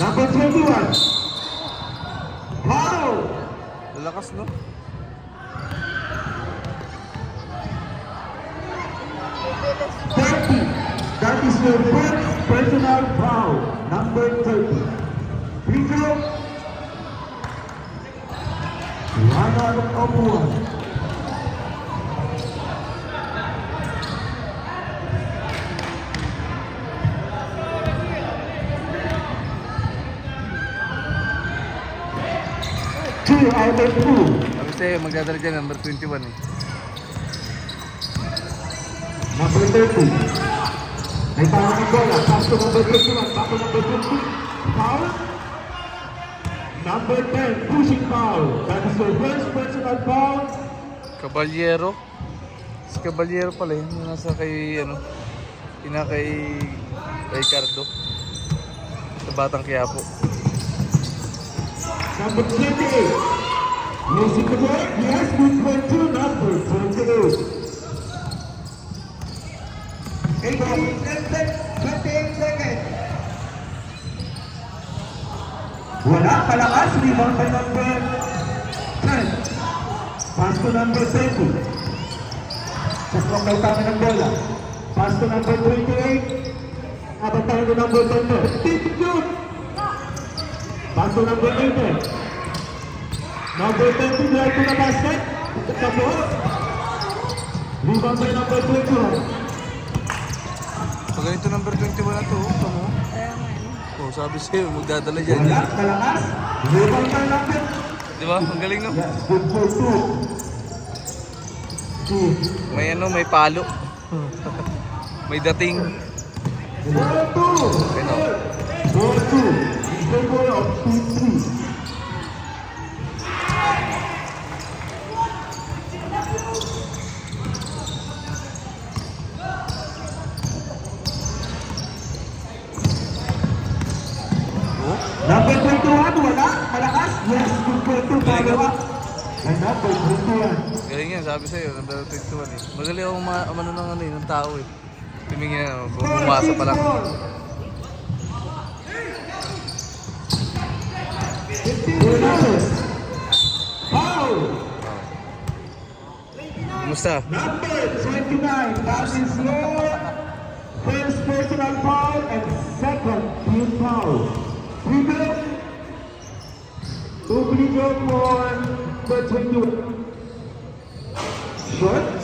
21. Foul. Lalakas, no? Thirty. That is your first personal foul. Number thirty. Free throw. One out of one. Two out of two. Sabi sa'yo, magdadala dyan, number 21 eh. Number 30. May parang ng bola. Pass to number 21. Back number 20. Foul. Number 10. Pushing foul. That is your first personal foul. Caballero. Si Caballero pala yun, nasa kay, ano, ina kay Ricardo. Sa Batang Quiapo. Number 28. Losing the ball. Yes, for two. Number 28. 18 seconds. 28 seconds. Wala, palakas. Rebound by number 10. Pass to number 20. Saslong daw kami ng bola. Pass to number 28. Abang tayo to number 10. Tip shoot! Pass to number 18. Number 20 drive to the basket. Tapos. Rebound by number 21. Pag ganito number 21 na to, oh, tamo. Oh, sabi sa'yo, magdadala dyan. Wala, kalakas. Rebound by number. Di ba? Ang galing, no? Yes, good for two. Two. May ano, may palo. may dating. Four two. Ano? Four two. Of two Number 21, wala. Malakas. Yes, good for two. Up. And number 21. galing yan, sabi sa'yo, number 21 eh. Magaling ako ma umano ng ano eh, ng tao eh. Tumingin na, bumasa pa lang. Kumusta? Number 29, that is your first personal foul and second team foul. Free throw. Two free throw for number 21. Short.